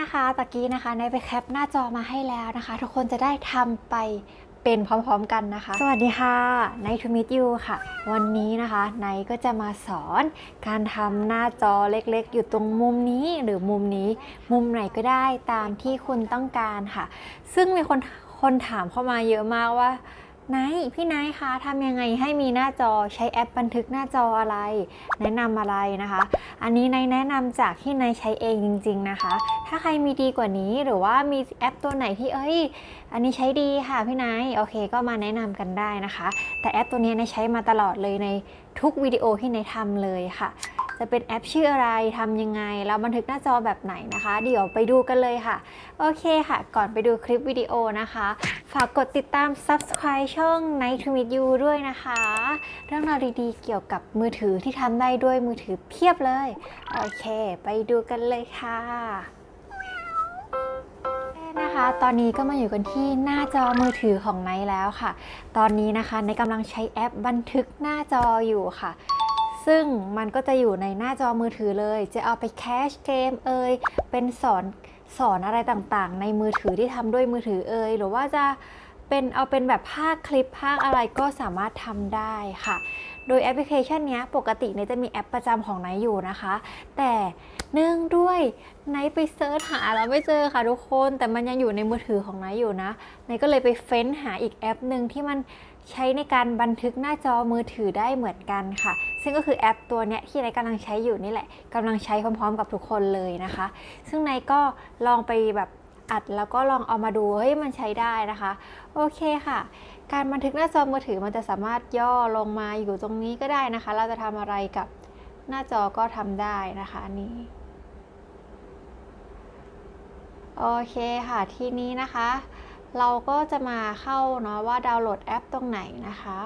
นะคะตะกี้นะคะในไปแคปหน้าจอมาให้แล้วนะคะ ทุกคนจะได้ทำไปเป็นพร้อมๆกันนะคะ สวัสดีค่ะไนทูมิ t ยูค่ะ วันนี้นะคะไนก็จะมาสอนการทำหน้าจอเล็กๆ อยู่ตรงมุมนี้หรือมุมนี้ มุมไหนก็ได้ตามที่คุณต้องการค่ะ ซึ่งมีคนคนถามเข้ามาเยอะมากว่า ไนท์พี่ไนท์คะทำยังไงให้มีหน้าจอใช้แอปบันทึกหน้าจออะไร แนะนำอะไรนะคะ อันนี้ในแนะนำจากที่ในใช้เองจริง ๆนะคะ ถ้าใครมีดีกว่านี้หรือว่ามีแอปตัวไหนที่เอ้ย อันนี้ใช้ดีค่ะพี่ไนท์โอเค ก็มาแนะนำกันได้นะคะ แต่แอปตัวนี้ในใช้มาตลอดเลยในทุกวิดีโอที่ในทำเลยค่ะ จะเป็นแอปชื่ออะไรทำยังไง แล้วบันทึกหน้าจอแบบไหนนะคะ เดี๋ยวไปดูกันเลยค่ะ โอเคค่ะ ก่อนไปดูคลิปวิดีโอนะคะ ฝากกดติดตาม subscribe ช่อง Night to Meet You ด้วยนะคะ เรื่องราวดีๆ เกี่ยวกับมือถือที่ทำได้ด้วยมือถือเพียบเลย โอเค ไปดูกันเลยค่ะนะคะ ตอนนี้ก็มาอยู่กันที่หน้าจอมือถือของไนท์แล้วค่ะ ตอนนี้นะคะในกำลังใช้แอปบันทึกหน้าจออยู่ค่ะ ซึ่งมันก็จะอยู่ในหน้าจอมือถือเลย จะเอาไปแคชเกมเอ่ยเป็นสอนสอนอะไรต่างๆ ในมือถือที่ทำด้วยมือถือเอ่ยหรือว่าจะเป็นเอาเป็นแบบภาคคลิปภาคอะไรก็สามารถทำได้ค่ะ โดยแอปพลิเคชันนี้ปกติเนี่ยจะมีแอปประจำของไนอยู่นะคะ แต่เนื่องด้วยไนไปเซิร์ชหาแล้วไม่เจอค่ะทุกคน แต่มันยังอยู่ในมือถือของไนอยู่นะไนก็เลยไปเฟ้นหาอีกแอปหนึ่งที่มันใช้ในการบันทึกหน้าจอมือถือได้เหมือนกันค่ะ ซึ่งก็คือแอปตัวเนี้ยที่ไนกำลังใช้อยู่นี่แหละกำลังใช้พร้อมๆ กับทุกคนเลยนะคะ ซึ่งไนก็ลองไปแบบอัดแล้วก็ลองเอามาดูเฮ้ยมันใช้ได้นะคะ โอเคค่ะ การบันทึกหน้าจอมือถือมันจะสามารถย่อลงมาอยู่ตรงนี้ก็ได้นะคะ เราจะทำอะไรกับหน้าจอก็ทำได้นะคะนี้โอเคค่ะทีนี้นะคะ เราก็จะมาเข้าเนาะว่าดาวน์โหลดแอปตรงไหนนะคะ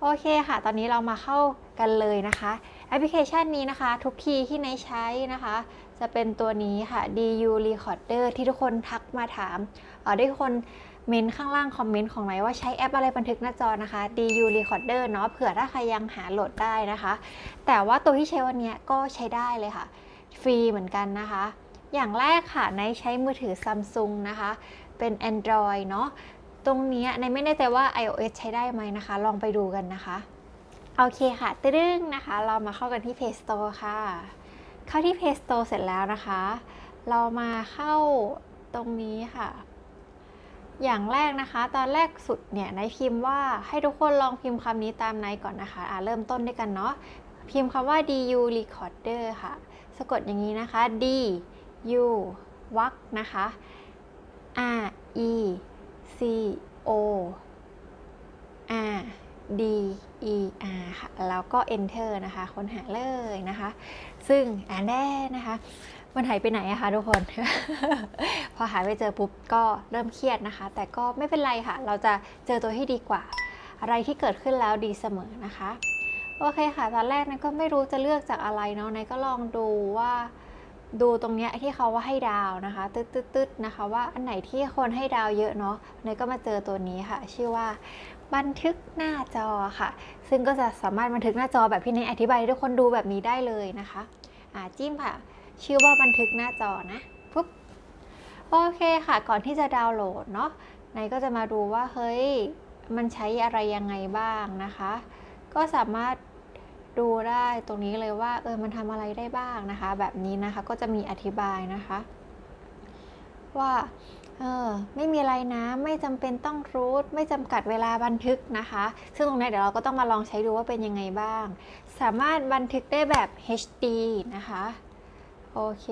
โอเคค่ะ ตอนนี้เรามาเข้ากันเลยนะคะ แอปพลิเคชันนี้นะคะ ทุกทีที่ในใช้นะคะ จะเป็นตัวนี้ค่ะ DU Recorder ที่ทุกคนทักมาถามอ่อได้คน เมนข้างล่างคอมเมนต์ของไหนว่าใช้แอปอะไรบันทึกหน้าจอนะคะ DU Recorder เนาะเผื่อถ้าใครยังหาโหลดได้นะคะ แต่ว่าตัวที่ใช้วันนี้ก็ใช้ได้เลยค่ะ ฟรีเหมือนกันนะคะ อย่างแรกค่ะในใช้มือถือ Samsung นะคะ เป็น Android เนาะตรงนี้ในไม่แน่ใจว่า iOS ใช้ได้ไหมนะคะ ลองไปดูกันนะคะโอเคค่ะตึ้งนะคะ เรามาเข้ากันที่ Play Store ค่ะ เข้าที่ Play Store เสร็จแล้วนะคะ เรามาเข้าตรงนี้ค่ะ อย่างแรกนะคะ ตอนแรกสุดเนี่ยในพิมพ์ว่าให้ทุกคนลองพิมพ์คำนี้ตามในก่อนนะคะอ่าเริ่มต้นด้วยกันเนาะพิมพ์คำว่า du recorder ค่ะ สะกดอย่างนี้นะคะ d u วักนะคะ r e c o r d e r ค่ะ แล้วก็ enter นะคะ ค้นหาเลยนะคะ ซึ่งอ่านได้นะคะ มันหายไปไหนอะคะทุกคน พอหายไปเจอปุ๊บก็เริ่มเครียดนะคะ แต่ก็ไม่เป็นไรค่ะ เราจะเจอตัวที่ดีกว่า อะไรที่เกิดขึ้นแล้วดีเสมอนะคะ โอเคค่ะ ตอนแรกนายก็ไม่รู้จะเลือกจากอะไรเนาะนายก็ลองดูว่าดูตรงเนี้ยที่เขาว่าให้ดาวนะคะ ตึ๊ดตึ๊ดนะคะ ว่าอันไหนที่คนให้ดาวเยอะเนาะนายก็มาเจอตัวนี้ค่ะ ชื่อว่าบันทึกหน้าจอค่ะ ซึ่งก็จะสามารถบันทึกหน้าจอแบบที่นายอธิบายให้ทุกคนดูแบบนี้ได้เลยนะคะ อ่าจิ้มค่ะ ชื่อว่าบันทึกหน้าจอนะปุ๊บโอเคค่ะก่อนที่จะดาวน์โหลดเนาะนายก็จะมาดูว่าเฮ้ยมันใช้อะไรยังไงบ้างนะคะ ก็สามารถดูได้ตรงนี้เลยว่าเออมันทำอะไรได้บ้างนะคะ แบบนี้นะคะก็จะมีอธิบายนะคะ ว่าเออไม่มีอะไรนะ ไม่จำเป็นต้องรูทไม่จำกัดเวลาบันทึกนะคะ ซึ่งตรงนี้เดี๋ยวเราก็ต้องมาลองใช้ดูว่าเป็นยังไงบ้าง สามารถบันทึกได้แบบ HD นะคะ โอเค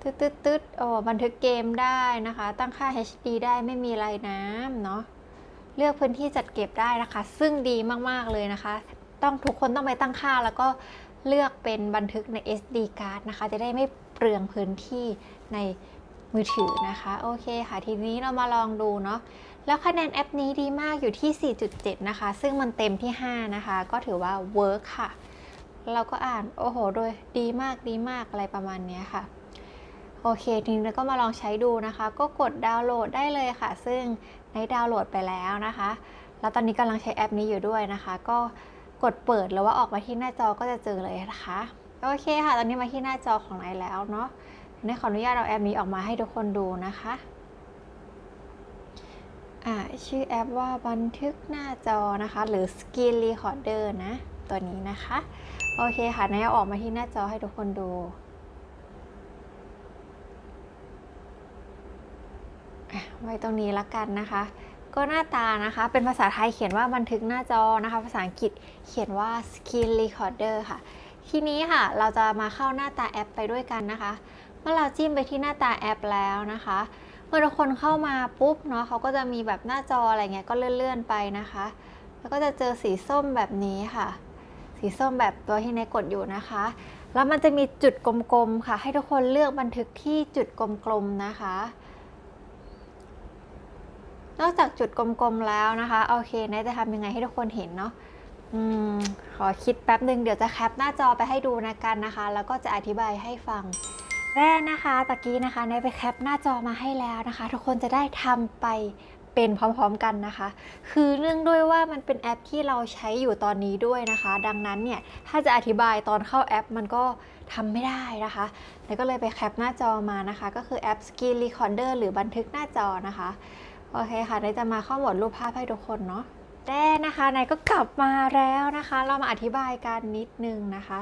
ตึ๊ดตึ๊ดตึ๊ดโอ้บันทึกเกมได้นะคะ ตั้งค่า HD ได้ไม่มีลายน้ำเนาะ เลือกพื้นที่จัดเก็บได้นะคะ ซึ่งดีมาก ๆ เลยนะคะ ต้องทุกคนต้องไปตั้งค่าแล้วก็เลือกเป็นบันทึกใน SD card นะคะ จะได้ไม่เปลืองพื้นที่ในมือถือนะคะ โอเคค่ะ ทีนี้เรามาลองดูเนาะ แล้วคะแนนแอปนี้ดีมากอยู่ที่ 4.7 นะคะ ซึ่งมันเต็มที่ 5 นะคะ ก็ถือว่าเวิร์กค่ะ เราก็อ่านโอ้โห โดยดีมากดีมากอะไรประมาณนี้ค่ะ โอเค ทีนี้เราก็มาลองใช้ดูนะคะ ก็กดดาวน์โหลดได้เลยค่ะ ซึ่งในดาวน์โหลดไปแล้วนะคะ แล้วตอนนี้กำลังใช้แอปนี้อยู่ด้วยนะคะ ก็กดเปิดแล้วว่าออกมาที่หน้าจอก็จะเจอเลยนะคะ โอเคค่ะ ตอนนี้มาที่หน้าจอของไนายแล้วเนาะไนขออนุญาตเอาแอปนี้ออกมาให้ทุกคนดูนะคะอ่าชื่อแอปว่าบันทึกหน้าจอนะคะ หรือ Screen Recorder นะ ตัวนี้นะคะ โอเคค่ะนายอออกมาที่หน้าจอให้ทุกคนดูไว้ตรงนี้ละกันนะคะ ก็หน้าตานะคะ เป็นภาษาไทยเขียนว่าบันทึกหน้าจอนะคะ ภาษาอังกฤษเขียนว่า Screen Recorder ค่ะ ทีนี้ค่ะเราจะมาเข้าหน้าตาแอปไปด้วยกันนะคะ เมื่อเราจิ้มไปที่หน้าตาแอปแล้วนะคะเมื่อทุกคนเข้ามาปุ๊บเนาะเขาก็จะมีแบบหน้าจออะไรเงี้ยก็เลื่อนๆไปนะคะ แล้วก็จะเจอสีส้มแบบนี้ค่ะ สีส้มแบบตัวที่ในกดอยู่นะคะ แล้วมันจะมีจุดกลมๆค่ะ ให้ทุกคนเลือกบันทึกที่จุดกลมๆนะคะ นอกจากจุดกลมๆแล้วนะคะ โอเคเนยจะทำยังไงให้ทุกคนเห็นเนาะอขอคิดแป๊บหนึ่งเดี๋ยวจะแคปหน้าจอไปให้ดูนะกันนะคะ แล้วก็จะอธิบายให้ฟังแรกนะคะตะกี้นะคะเนยไปแคปหน้าจอมาให้แล้วนะคะ ทุกคนจะได้ทำไป เป็นพร้อมๆกันนะคะ คือเรื่องด้วยว่ามันเป็นแอปที่เราใช้อยู่ตอนนี้ด้วยนะคะ ดังนั้นเนี่ยถ้าจะอธิบายตอนเข้าแอปมันก็ทำไม่ได้นะคะเนยก็เลยไปแคปหน้าจอมานะคะ ก็คือแอป Screen Recorder หรือบันทึกหน้าจอนะคะ โอเคค่ะเนยจะมาเข้าโหมดรูปภาพให้ทุกคนเนาะแต่นะคะเนยก็กลับมาแล้วนะคะ เรามาอธิบายกันนิดนึงนะคะ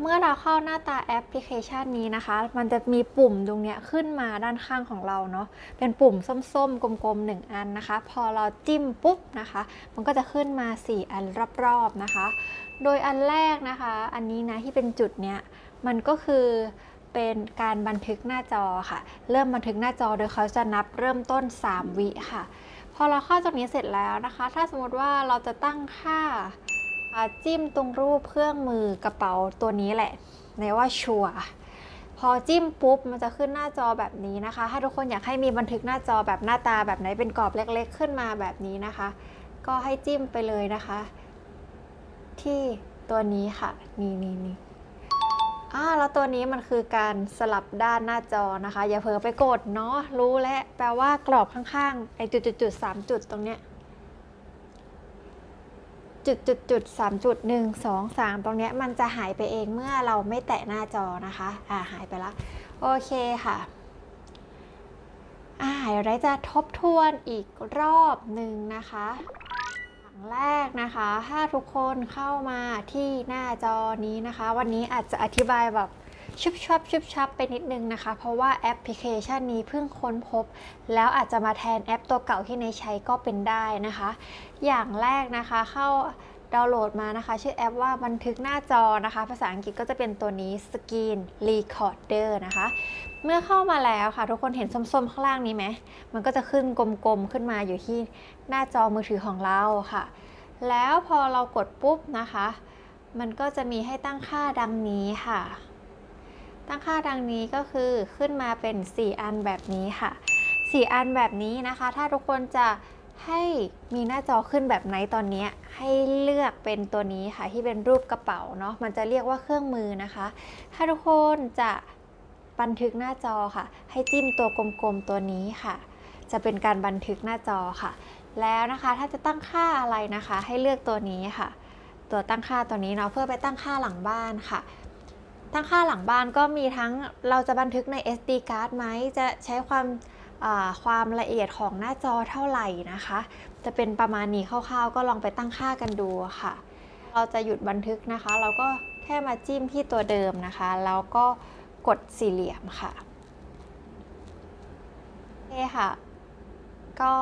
เมื่อเราเข้าหน้าตาแอปพลิเคชันนี้นะคะ มันจะมีปุ่มตรงนี้ขึ้นมาด้านข้างของเราเนาะ เป็นปุ่มส้มๆ กลมๆ 1 อันนะคะ พอเราจิ้มปุ๊บนะคะ มันก็จะขึ้นมา 4 อันรอบๆนะคะ โดยอันแรกนะคะ อันนี้นะที่เป็นจุดเนี้ย มันก็คือเป็นการบันทึกหน้าจอค่ะ เริ่มบันทึกหน้าจอโดยเขาจะนับเริ่มต้น 3 วิค่ะ พอเราเข้าตรงนี้เสร็จแล้วนะคะ ถ้าสมมติว่าเราจะตั้งค่า จิ้มตรงรูปเครื่องมือกระเป๋าตัวนี้แหละในว่าชัวพอจิ้มปุ๊บมันจะขึ้นหน้าจอแบบนี้นะคะ ถ้าทุกคนอยากให้มีบันทึกหน้าจอแบบหน้าตาแบบไหนเป็นกรอบเล็ก ๆ ขึ้นมาแบบนี้นะคะ ก็ให้จิ้มไปเลยนะคะ ที่ตัวนี้ค่ะนี่นี่นี่อ่าแล้วตัวนี้มันคือการสลับด้านหน้าจอนะคะ อย่าเผลอไปกดเนาะรู้แล้วแปลว่ากรอบข้างๆไอ้จุดๆๆสามจุดตรงเนี้ย จุดจุดจุดสามจุดหนึ่งสองสามตรงเนี้ยมันจะหายไปเองเมื่อเราไม่แตะหน้าจอนะคะอ่าหายไปละโอเคค่ะอ่าเดี๋ยวเราจะทบทวนอีกรอบหนึ่งนะคะอย่างแรกนะคะ ถ้าทุกคนเข้ามาที่หน้าจอนี้นะคะ วันนี้อาจจะอธิบายแบบ ชุบชับชุบชับไปนิดนึงนะคะ เพราะว่าแอปพลิเคชันนี้เพิ่งค้นพบ แล้วอาจจะมาแทนแอปตัวเก่าที่ในใช้ก็เป็นได้นะคะ อย่างแรกนะคะเข้าดาวน์โหลดมานะคะ ชื่อแอปว่าบันทึกหน้าจอนะคะ ภาษาอังกฤษก็จะเป็นตัวนี้ Screen Recorder นะคะ เมื่อเข้ามาแล้วค่ะ ทุกคนเห็นส้มๆ ข้างล่างนี้ไหม มันก็จะขึ้นกลมๆ ขึ้นมาอยู่ที่หน้าจอมือถือของเราค่ะ แล้วพอเรากดปุ๊บนะคะ มันก็จะมีให้ตั้งค่าดังนี้ค่ะ ตั้งค่าดังนี้ก็คือขึ้นมาเป็น 4 อันแบบนี้ค่ะ 4 อันแบบนี้นะคะ ถ้าทุกคนจะให้มีหน้าจอขึ้นแบบไหนตอนนี้ให้เลือกเป็นตัวนี้ค่ะที่เป็นรูปกระเป๋าเนาะมันจะเรียกว่าเครื่องมือนะคะ ถ้าทุกคนจะบันทึกหน้าจอค่ะ ให้จิ้มตัวกลมๆตัวนี้ค่ะ จะเป็นการบันทึกหน้าจอค่ะ แล้วนะคะถ้าจะตั้งค่าอะไรนะคะ ให้เลือกตัวนี้ค่ะ ตัวตั้งค่าตัวนี้เนาะเพื่อไปตั้งค่าหลังบ้านค่ะ ตั้งค่าหลังบ้านก็มีทั้งเราจะบันทึกใน SD card ไหม จะใช้ความความละเอียดของหน้าจอเท่าไหร่นะคะ จะเป็นประมาณนี้คร่าวๆ ก็ลองไปตั้งค่ากันดูค่ะ เราจะหยุดบันทึกนะคะ เราก็แค่มาจิ้มที่ตัวเดิมนะคะ แล้วก็กดสี่เหลี่ยมค่ะโอเคค่ะ ก็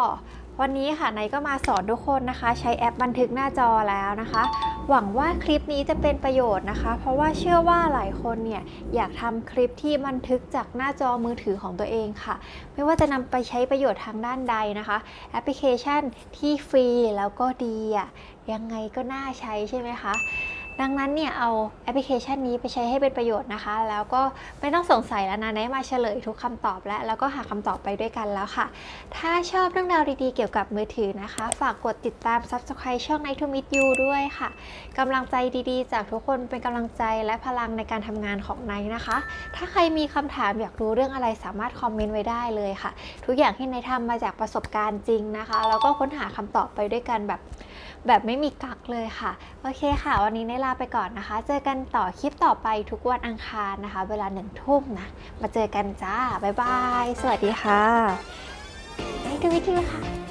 วันนี้ค่ะไนก็มาสอนทุกคนนะคะ ใช้แอปบันทึกหน้าจอแล้วนะคะ หวังว่าคลิปนี้จะเป็นประโยชน์นะคะ เพราะว่าเชื่อว่าหลายคนเนี่ยอยากทำคลิปที่บันทึกจากหน้าจอมือถือของตัวเองค่ะ ไม่ว่าจะนำไปใช้ประโยชน์ทางด้านใดนะคะ แอปพลิเคชันที่ฟรีแล้วก็ดีอะยังไงก็น่าใช้ใช่ไหมคะ ดังนั้นเนี่ยเอาแอปพลิเคชันนี้ไปใช้ให้เป็นประโยชน์นะคะ แล้วก็ไม่ต้องสงสัยแล้วนะไนมาเฉลยทุกคำตอบแล้วแล้วก็หาคำตอบไปด้วยกันแล้วค่ะ ถ้าชอบเรื่องราวดีๆเกี่ยวกับมือถือนะคะ ฝากกดติดตาม Subscribe ช่อง Night to Meet You ด้วยค่ะกำลังใจดีๆ จากทุกคนเป็นกำลังใจและพลังในการทำงานของไนท์นะคะ ถ้าใครมีคำถามอยากรู้เรื่องอะไรสามารถคอมเมนต์ไว้ได้เลยค่ะ ทุกอย่างที่ไนท์ทำมาจากประสบการณ์จริงนะคะ แล้วก็ค้นหาคำตอบไปด้วยกันแบบ แบบไม่มีกักเลยค่ะ โอเคค่ะ วันนี้ได้ลาไปก่อนนะคะ เจอกันต่อคลิปต่อไปทุกวันอังคารนะคะ เวลาหนึ่งทุ่มนะ มาเจอกันจ้า บ๊ายบาย สวัสดีค่ะให้ดูวิธีค่ะ